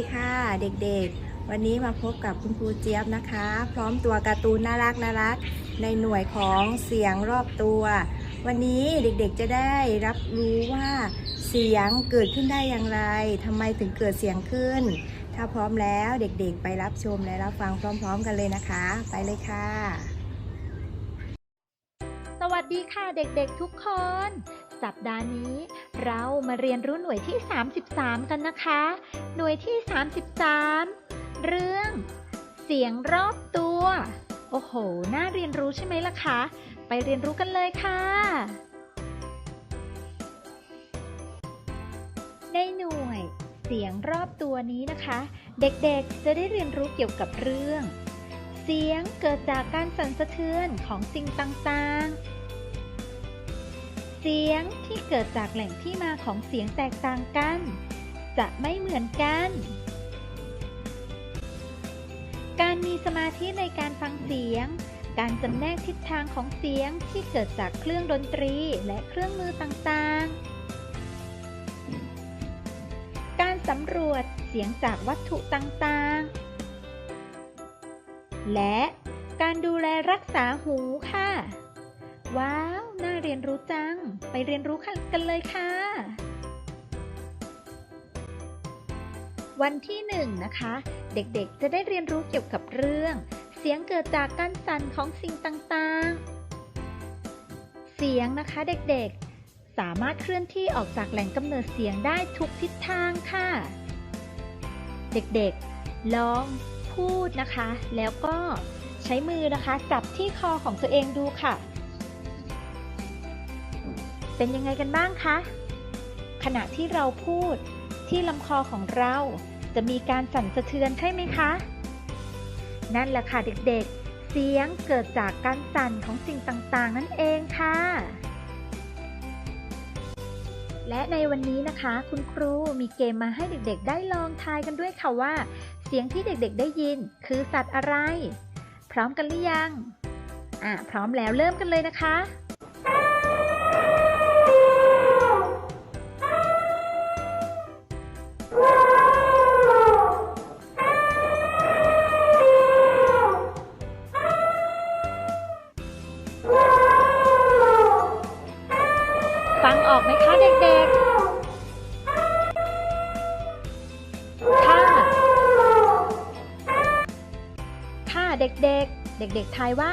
วัสดีค่ะเด็กๆ วันนี้มาพบกับคุณครูเจี๊ยบนะคะ พร้อมตัวการ์ตูนน่ารักน่ารักในหน่วยของเสียงรอบตัว วันนี้เด็กๆจะได้รับรู้ว่าเสียงเกิดขึ้นได้อย่างไรทำไมถึงเกิดเสียงขึ้น ถ้าพร้อมแล้วเด็กๆ ไปรับชมและรับฟังพร้อม ๆ กันเลยนะคะ ไปเลยค่ะ สวัสดีค่ะเด็กๆทุกคน สัปดาห์นี้ เรามาเรียนรู้หน่วยที่ 33 กันนะคะ หน่วยที่ 33 เรื่อง เสียงรอบตัว โอ้โห น่าเรียนรู้ใช่ไหมล่ะคะ ไปเรียนรู้กันเลยค่ะ ในหน่วย เสียงรอบตัวนี้นะคะ เด็กๆ จะได้เรียนรู้เกี่ยวกับเรื่อง เสียงเกิดจากการสั่นสะเทือนของสิ่งต่างๆ เสียงที่เกิดจากแหล่งที่มาของเสียงแตกต่างกัน จะไม่เหมือนกัน การมีสมาธิในการฟังเสียง การจำแนกทิศทางของเสียงที่เกิดจากเครื่องดนตรีและเครื่องมือต่างๆ การสำรวจเสียงจากวัตถุต่างๆ และการดูแลรักษาหูค่ะ ว้าว เรียนรู้จัง ไปเรียนรู้กันเลยค่ะ วันที่หนึ่งนะคะ เด็กๆ จะได้เรียนรู้เกี่ยวกับเรื่อง เสียงเกิดจากการสั่นของสิ่งต่างๆ เสียงนะคะเด็กๆ สามารถเคลื่อนที่ออกจากแหล่งกำเนิดเสียงได้ทุกทิศทางค่ะ เด็กๆ ลองพูดนะคะ แล้วก็ใช้มือนะคะ จับที่คอของตัวเองดูค่ะ เป็นยังไงกันบ้างคะ ขณะที่เราพูดที่ลำคอของเราจะมีการสั่นสะเทือนใช่ไหมคะ นั่นแหละค่ะเด็กๆ เสียงเกิดจากการสั่นของสิ่งต่างๆ นั่นเองค่ะ และในวันนี้นะคะ คุณครูมีเกมมาให้เด็กๆ ได้ลองทายกันด้วยค่ะว่า เสียงที่เด็กๆ ได้ยินคือสัตว์อะไร พร้อมกันหรือยัง อะพร้อมแล้วเริ่มกันเลยนะคะ เด็กๆ เด็กๆทายว่า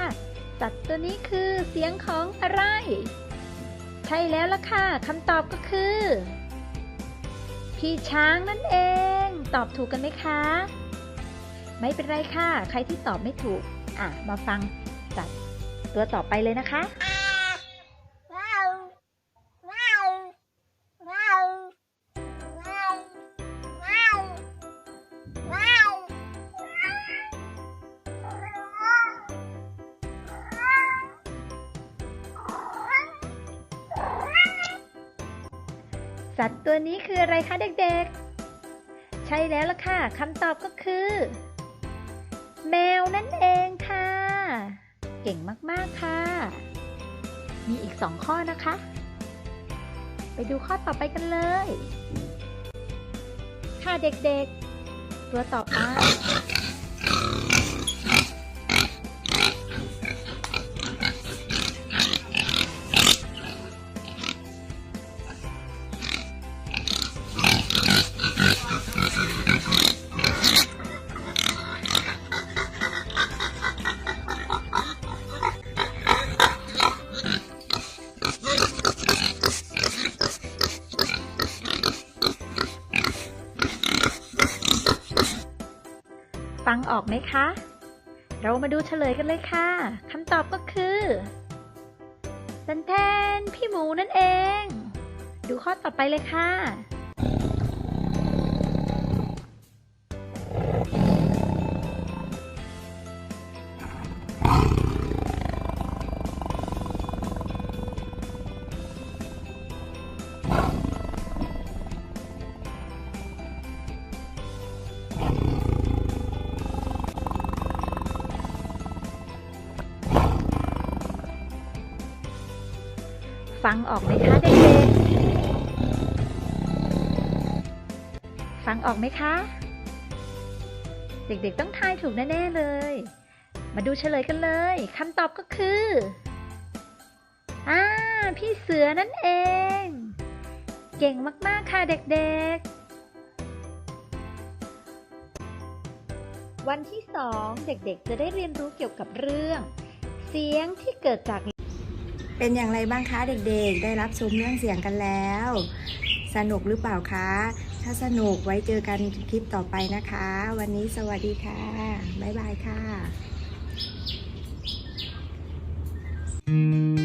สัตว์ตัวนี้คือเสียงของอะไร ใช่แล้วล่ะค่ะคำตอบก็คือ พี่ช้างนั่นเอง ตอบถูกกันไหมคะ ไม่เป็นไรค่ะ ใครที่ตอบไม่ถูก อะ มาฟังสัตว์ตัวต่อไปเลยนะคะ สัตว์ตัวนี้คืออะไรคะเด็กๆ ใช่แล้วล่ะค่ะคำตอบก็คือ แมวนั่นเองค่ะ เก่งมากๆค่ะ มีอีกสองข้อนะคะ ไปดูข้อต่อไปกันเลย ค่ะเด็กๆ ตัวต่อไป ฟังออกไหมคะ เรามาดูเฉลยกันเลยค่ะคำตอบก็คือสันแทนพี่หมูนั่นเอง ดูข้อต่อไปเลยค่ะ ฟังออกไหมคะเด็กๆ ฟังออกไหมคะ เด็กๆต้องทายถูกแน่ๆเลย มาดูเฉลยกันเลยคำตอบก็คืออ่าพี่เสือนั่นเอง เก่งมากๆค่ะเด็กๆวันที่สองเด็กๆ จะได้เรียนรู้เกี่ยวกับเรื่อง เสียงที่เกิดจาก เป็นอย่างไรบ้างคะเด็กๆ ได้รับชมเรื่องเสียงกันแล้ว สนุกหรือเปล่าคะ ถ้าสนุกไว้เจอกันคลิปต่อไปนะคะ วันนี้สวัสดีค่ะ บ๊ายบายค่ะ